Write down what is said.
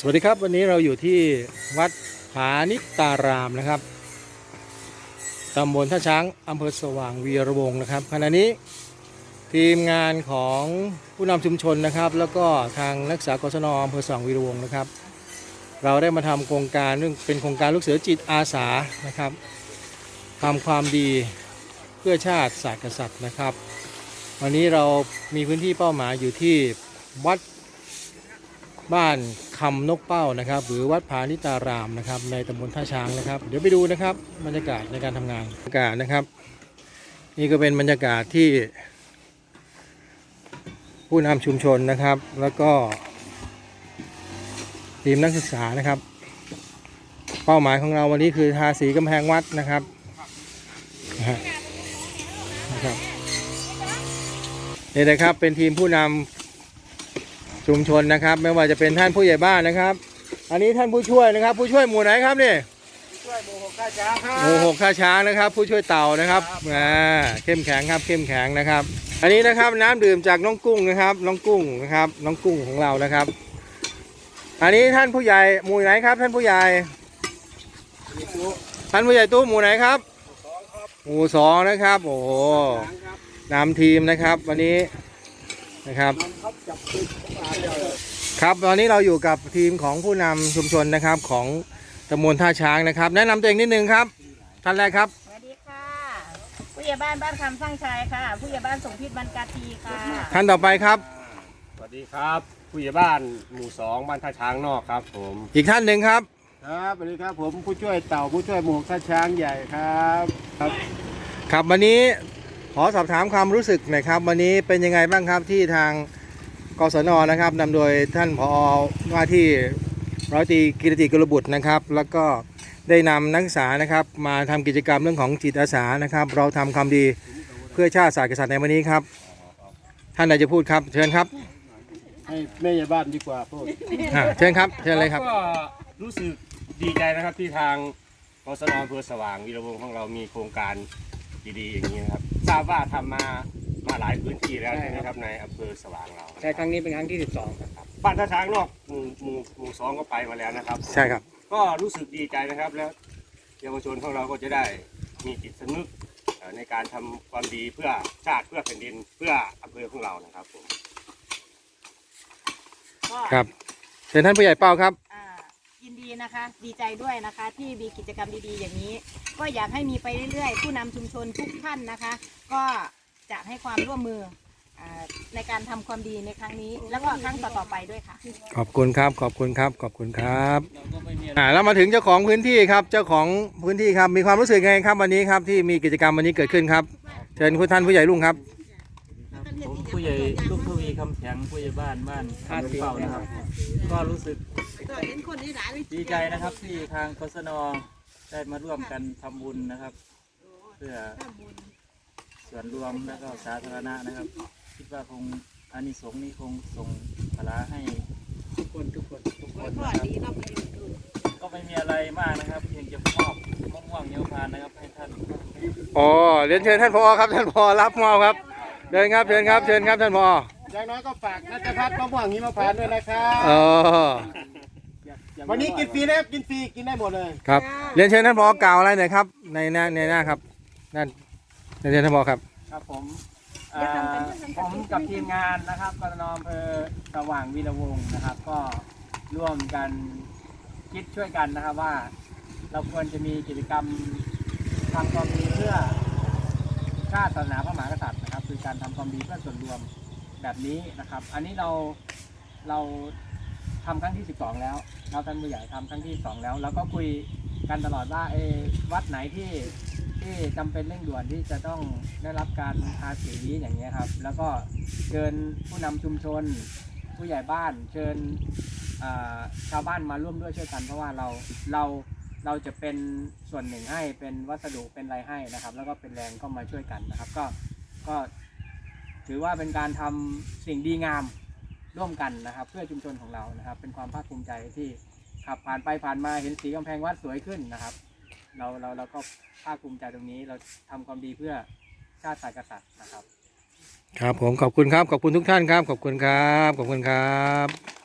สวัสดีครับวันนี้เราอยู่ที่วัดผานิตารามนะครับตำบลท่าช้างอำเภอสว่างวีระวงนะครับขณะนี้ทีมงานของผู้นำชุมชนนะครับ แล้วก็ทางนักศึกษากศนอำเภอสว่างวีระวงนะครับ เราได้มาทำโครงการเรื่องเป็นโครงการลูกเสือจิตอาสานะครับทำความดีเพื่อชาติศาสตร์กษัตริย์นะครับ วันนี้เรามีพื้นที่เป้าหมายอยู่ที่วัด บ้านคำนกเป้านะครับ หรือวัดผานิตารามนะครับ ในตำบลท่าช้างนะครับ เดี๋ยวไปดูนะครับบรรยากาศในการทำงานบรรยากาศนะครับ นี่ก็เป็นบรรยากาศที่ ผู้นำชุมชนนะครับ แล้วก็ ทีมนักศึกษานะครับ เป้าหมายของเราวันนี้คือทาสีกำแพงวัดนะครับนะฮะนะครับนี่นะครับเป็นทีมผู้นำ ชุมชนนะครับ ไม่ว่าจะเป็นท่านผู้ใหญ่บ้านนะครับ อันนี้ท่านผู้ช่วยนะครับ ผู้ช่วยหมู่ไหนครับนี่ช่วยโมหกข้าช้างครัหมู่หกท่าช้างนะครับ ผู้ช่วยเต่านะครับอ่าเข้มแข็งครับเข้มแข็งนะครับ อันนี้นะครับน้ำดื่มจากน้องกุ้งนะครับ น้องกุ้งนะครับ น้องกุ้งของเรานะครับ อันนี้ท่านผู้ใหญ่หมู่ไหนครับ ท่านผู้ใหญ่ ท่านผู้ใหญ่ตู้หมู่ไหนครับหมู่สองนะครับ โอ้โหครับนำทีมนะครับ วันนี้ นะครับครับจับปืนเข้ามาเดียวเลยครับตอนนี้เราอยู่กับทีมของผู้นำชุมชนนะครับของตำบลท่าช้างนะครับ แนะนำตัวเองนิดนึงครับท่านแรกครับ สวัสดีค่ะ ผู้ใหญ่บ้านบ้านคำสร้างชัยค่ะ ผู้ใหญ่บ้านสมพิษบรรกาทีค่ะ ท่านต่อไปครับ สวัสดีครับผู้ใหญ่บ้านหมู่สองบ้านท่าช้างนอกครับผม อีกท่านหนึ่งครับ ครับสวัสดีครับผมผู้ช่วยเต่าผู้ช่วยหมู่หกท่าช้างใหญ่ครับ ครับ ครับวันนี้ข อสอบถามความรู้สึกหน่อยครับ วันนี้เป็นยังไงบ้างครับที่ทางกศนนะครับนำโดยท่านผอว่าที่ร้อยตรีกิรติกุลบุตรนะครับ แล้วก็ได้นำนักศึกษานะครับ มาทำกิจกรรมเรื่องของจิตอาสานะครับ เราทำความดีเพื่อชาติศาสตร์กษัตริย์ในวันนี้ครับ ท่านใดจะพูดครับ เชิญครับให้แม่ใหญ่บ้านดีกว่าพูดอ่าเชิญครับเชิญเลยครับ ก็รู้สึกดีใจนะครับที่ทางกศนอำเภอสว่างวีระวงศ์ของเรามีโครงการ ดีๆอย่างนี้นะครับ ทราบว่าทำมามาหลายพื้นที่แล้วใช่ไหมครับในอำเภอสว่างเราใช่ครั้งนี้เป็นครั้งที่ 12ครับครับบ้านท่าช้างนอกหมู่หมู่หมู่สองก็ไปมาแล้วนะครับ ใช่ครับ ก็รู้สึกดีใจนะครับแล้วเยาวชนของเราก็จะได้มีจิตสำนึกเอ่อในการทำความดีเพื่อชาติเพื่อแผ่นดินเพื่ออำเภอของเรานะครับผมก็ครับเชิญท่านผู้ใหญ่เป้าครับอ่า ยินดีนะคะ ดีใจด้วยนะคะ ที่มีกิจกรรมดีๆ อย่างนี้ ก็อยากให้มีไปเรื่อยๆ ผู้นำชุมชนทุกท่านนะคะ ก็จะให้ความร่วมมืออ่าในการทำความดีในครั้งนี้ แล้วก็ครั้งต่อๆไปด้วยค่ะ ขอบคุณครับ ขอบคุณครับ ขอบคุณครับอ่าแล้วมาถึงเจ้าของพื้นที่ครับ เจ้าของพื้นที่ครับ มีความรู้สึกไงครับวันนี้ครับที่มีกิจกรรมวันนี้เกิดขึ้นครับ เชิญคุณท่านผู้ใหญ่ลุงครับครับ ผมผู้ใหญ่ลูกทวีคำแข็งผู้ใหญ่บ้านบ้านท่าเป้านะครับ ก็รู้สึกดีใจนะครับที่ทางกศนได้มาร่วมกันทำบุญนะครับ เพื่อส่วนรวมและก็สาธารณะนะครับ คิดว่าคงอานิสงส์นี้คงส่งพละให้ทุกคนทุกคนทุกคนนะครับก็ไม่มีอะไรมากนะครับเพียงจะมอบมะม่วงเยียวพานนะครับให้ท่านอ๋อเรียนเชิญท่านผอครับท่านผอรับมอบครับ เชิญครับเชิญครับเชิญครับท่านผออย่างน้อยก็ฝากนัทพัฒน์มะม่วงหิมพานต์ด้วยนะครับอ๋อวันนี้กินฟรีนะครับกินฟรีกินได้หมดเลย ครับเรียนเชิญท่านผอกล่าวอะไรหน่อยครับ ในหน้าในหน้าครับนั่นเรียนเชิญท่านผอครับ ครับผมเอ่อผมกับทีมงานนะครับกรนอำเภอสว่างวีระวงศ์นะครับ ก็ร่วมกันคิดช่วยกันนะครับว่า เราควรจะมีกิจกรรมทำความดีเพื่อ ชาติศาสนาพระมหากษัตริย์นะครับ คือการทำความดีเพื่อส่วนรวมแบบนี้นะครับ อันนี้เราเราทำครั้งที่ 12 แล้ว เราท่านผู้ใหญ่ทำครั้งที่ 2 แล้วแล้วก็คุยกันตลอดว่าเอวัดไหนที่ที่จำเป็นเร่งด่วนที่จะต้องได้รับการทาสีอย่างเงี้ยครับ แล้วก็เชิญผู้นำชุมชน ผู้ใหญ่บ้านเชิญชาวบ้านมาร่วมด้วยช่วยกัน เพราะว่าเราเรา เราจะเป็นส่วนหนึ่งให้เป็นวัสดุเป็นอะไรให้นะครับ แล้วก็เป็นแรงก็มาช่วยกันนะครับ ก็ก็ถือว่าเป็นการทำสิ่งดีงามร่วมกันนะครับ เพื่อชุมชนของเรานะครับ เป็นความภาคภูมิใจที่ขับผ่านไปผ่านมาเห็นสีกำแพงวัดสวยขึ้นนะครับ เราเราเราก็ภาคภูมิใจตรงนี้เราทำความดีเพื่อชาติศาสตร์กษัตริย์นะครับ ครับผมขอบคุณครับขอบคุณทุกท่านครับ ขอบคุณครับ ขอบคุณครับ